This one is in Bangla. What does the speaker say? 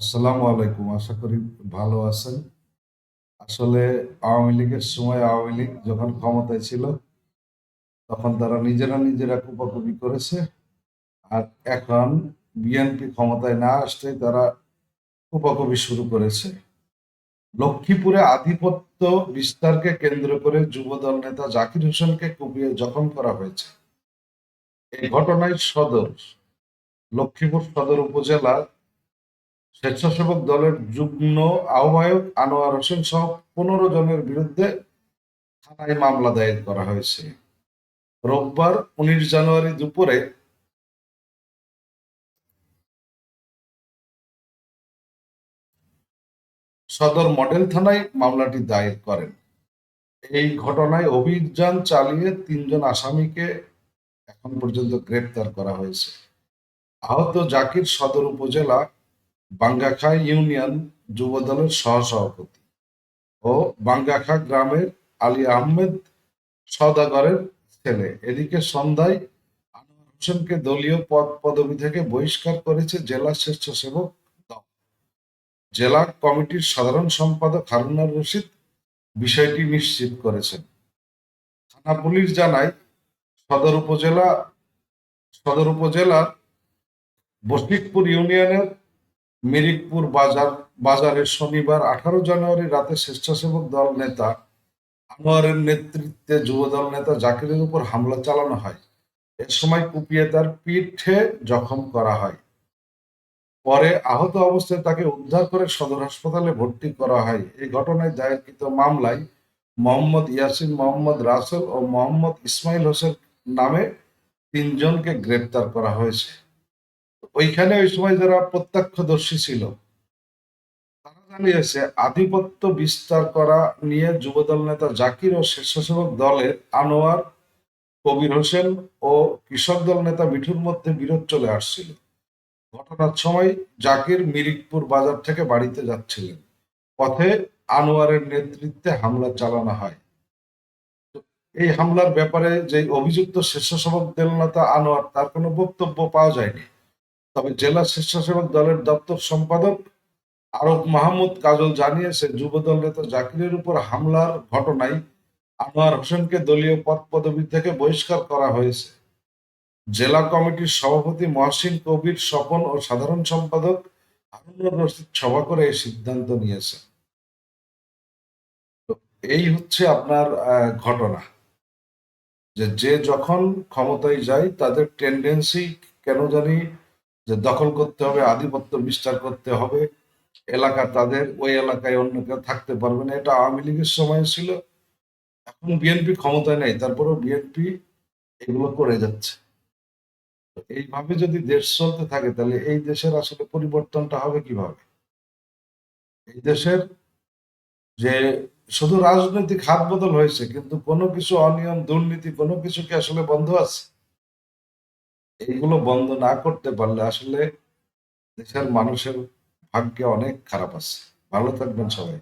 আসসালামু আলাইকুম, আশা করি ভালো আছেন। আসলে আওয়ামী লীগের সময় আওয়ামী লীগ যখন ক্ষমতায় ছিল, তখন তারা নিজেরা নিজেরা কুপাকুপি করেছে। আর এখন বিএনপি ক্ষমতায় না আসতে তারা কুপাকুপি শুরু করেছে। লক্ষ্মীপুরে আধিপত্য বিস্তারকে কেন্দ্র করে যুবদল নেতা জাকির হোসেনকে কুপিয়ে জখম করা হয়েছে। এই ঘটনায় সদর, লক্ষ্মীপুর সদর উপজেলার স্বেচ্ছাসেবক দলের যুগ্ম আহ্বায়ক আনোয়ার হোসেন সহ পনেরো জনের বিরুদ্ধে থানায় মামলা দায়ের করা হয়েছে। রোববার উনিশ জানুয়ারি দুপুরে সদর মডেল থানায় মামলাটি দায়ের করেন। এই ঘটনায় অভিযান চালিয়ে তিনজন আসামিকে এখন পর্যন্ত গ্রেপ্তার করা হয়েছে। আহত জাকির সদর উপজেলা বাঙ্গাখা ইউনিয়ন যুব যুবদলের সহসভাপতি ও বাঙ্গাখা গ্রামের আলী আহমেদ সদাগরের ছেলে। এদিকে সন্ধ্যায় আনোয়ার হোসেনকে দলীয় পদ পদবি থেকে বহিষ্কার করেছে জেলা স্বেচ্ছাসেবক দল। জেলা কমিটির সাধারণ সম্পাদক হারুনার রশিদ বিষয়টি নিশ্চিত করেছেন। থানা পুলিশ জানায়, সদর উপজেলা, সদর উপজেলার বসিকপুর ইউনিয়নের মিরিকপুর বাজার বাজারে শনিবার আঠারো জানুয়ারি রাতে স্বেচ্ছাসেবক দল নেতা আনোয়ারের নেতৃত্বে যুবদল নেতা জাকিরের উপর হামলা চালানো হয়। এ সময় কুপিয়ে তার পিঠে জখম করা হয়। পরে আহত অবস্থায় তাকে উদ্ধার করে সদর হাসপাতালে ভর্তি করা হয়। এই ঘটনায় দায়েরকৃত মামলায় মোহাম্মদ ইয়াসিন, মোহাম্মদ রাসেল ও মোহাম্মদ ইসমাইল হোসেন নামে তিনজনকে গ্রেপ্তার করা হয়েছে। ওইখানে ওই সময় যারা প্রত্যক্ষদর্শী ছিল, তারা জানিয়েছে, আধিপত্য বিস্তার করা নিয়ে যুবদল নেতা জাকির ও স্বেচ্ছাসেবক দলের আনোয়ার, কবির হোসেন ও কৃষক দল নেতা মিঠুর মধ্যে বিরোধ চলে আসছিল। ঘটনার সময় জাকির মিরিকপুর বাজার থেকে বাড়িতে যাচ্ছিলেন। পথে আনোয়ারের নেতৃত্বে হামলা চালানো হয়। এই হামলার ব্যাপারে যে অভিযুক্ত স্বেচ্ছাসেবক দল নেতা আনোয়ার, তার কোনো বক্তব্য পাওয়া যায়নি। তবে জেলা স্বেচ্ছাসেবক দলের দপ্তর সম্পাদক আরব মাহমুদ কাজল জানিয়েছে, যুবদল নেতা জাকিরের উপর হামলার ঘটনায় আনোয়ার হোসেনকে দলীয় পদ পদবি থেকে বহিষ্কার করা হয়েছে। জেলা কমিটির সভাপতি মহসিন কবির, স্বপন ও সাধারণ সম্পাদক হারুনুর রশিদ সভা করে এই সিদ্ধান্ত নিয়েছে। এই হচ্ছে আপনার ঘটনা। যে যে যখন ক্ষমতায় যায়, তাদের টেন্ডেন্সি কেন জানি যে দখল করতে হবে, আধিপত্য বিস্তার করতে হবে। এলাকা তাদের, ওই এলাকায় অন্য কেউ থাকতে পারবে না। এটা আওয়ামী লীগের সময় ছিল। এখন বিএনপি ক্ষমতায় নেই। তারপরেও বিএনপি এগুলো করে যাচ্ছে। এইভাবে যদি দেশ চলতে থাকে, তাহলে এই দেশের আসলে পরিবর্তনটা হবে কীভাবে? এই দেশের যে শুধু রাজনৈতিক হাত বদল হয়েছে, কিন্তু কোনো কিছু অনিয়ম, দুর্নীতি, কোনো কিছু কি আসলে বন্ধ আছে। এইগুলো বন্ধ না করতে পারলে আসলে দেশের মানুষের ভাগ্যে অনেক খারাপ আছে। ভালো থাকবেন সবাই।